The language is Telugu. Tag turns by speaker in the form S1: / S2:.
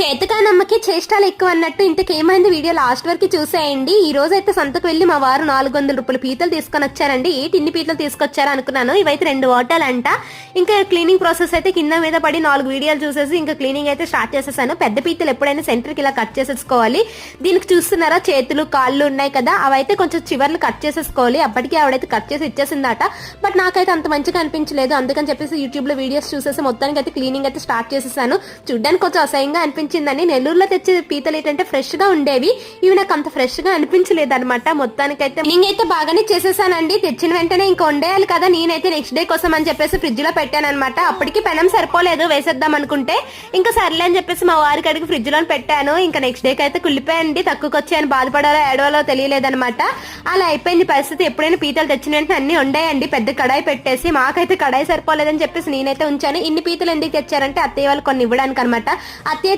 S1: చేతకానమ్మకి చేష్టాలు ఎక్కువ అన్నట్టు ఇంతకేమైంది వీడియో లాస్ట్ వరకు చూసేయండి. ఈ రోజు అయితే సంతకు వెళ్ళి మా వారు నాలుగు వందల రూపాయల పీతలు తీసుకొని వచ్చారండి. ఏ ఇన్ని పీతలు తీసుకొచ్చారు అనుకున్నాను. ఇవైతే రెండు ఓటాలంట ఇంకా క్లీనింగ్ ప్రాసెస్ అయితే కింద మీద పడి నాలుగు వీడియోలు చూసేసి ఇంకా క్లీనింగ్ అయితే స్టార్ట్ చేసేసాను. పెద్ద పీతలు ఎప్పుడైనా సెంటర్కి ఇలా కట్ చేసేసుకోవాలి. దీనికి చూస్తున్నారా? చేతులు కాళ్ళు ఉన్నాయి కదా. అవైతే కొంచెం చివర్లు కట్ చేసేసుకోవాలి. అప్పటికి ఆవిడైతే కట్ చేసి ఇచ్చేసిందట. బట్ నాకైతే అంత మంచిగా అనిపించలేదు. అందుకని చెప్పేసి యూట్యూబ్లో వీడియోస్ చూసేసి మొత్తానికి అయితే క్లీనింగ్ అయితే స్టార్ట్ చేసేసాను. చూడ్డానికి కొంచెం అసహ్యంగా అనిపించింది. అనిపించిందని నెల్లూరులో తెచ్చే పీతలు ఏంటంటే ఫ్రెష్గా ఉండేవి. ఇవి నాకు అంత ఫ్రెష్గా అనిపించలేదు అనమాట మొత్తానికైతే అయితే అయితే బాగానే చేసేసానండి. తెచ్చిన వెంటనే ఇంకా వండేయాలి కదా. నేనైతే నెక్స్ట్ డే కోసం అని చెప్పేసి ఫ్రిడ్జ్లో పెట్టాను అనమాట అప్పటికి పెనం సరిపోలేదు. వేసేద్దాం అనుకుంటే ఇంకా సర్లే అని చెప్పేసి మా వారికి అడిగి ఫ్రిడ్జ్లో పెట్టాను. ఇంకా నెక్స్ట్ డేకి అయితే కుళ్ళిపోయండి తక్కువకి వచ్చాయని బాధపడాలో ఏడవాలో తెలియలేదన్నమాట. అలా అయిపోయింది పరిస్థితి. ఎప్పుడైనా పీతలు తెచ్చిన వెంటనే అన్ని ఉండేయండి పెద్ద కడాయి పెట్టేసి మాకైతే కడాయి సరిపోలేదని చెప్పేసి నేనైతే ఉంచాను. ఇన్ని పీతలు ఎందుకు తెచ్చారంటే అత్తయ్య వాళ్ళు కొన్ని ఇవ్వడానికి అనమాట అత్తయ్య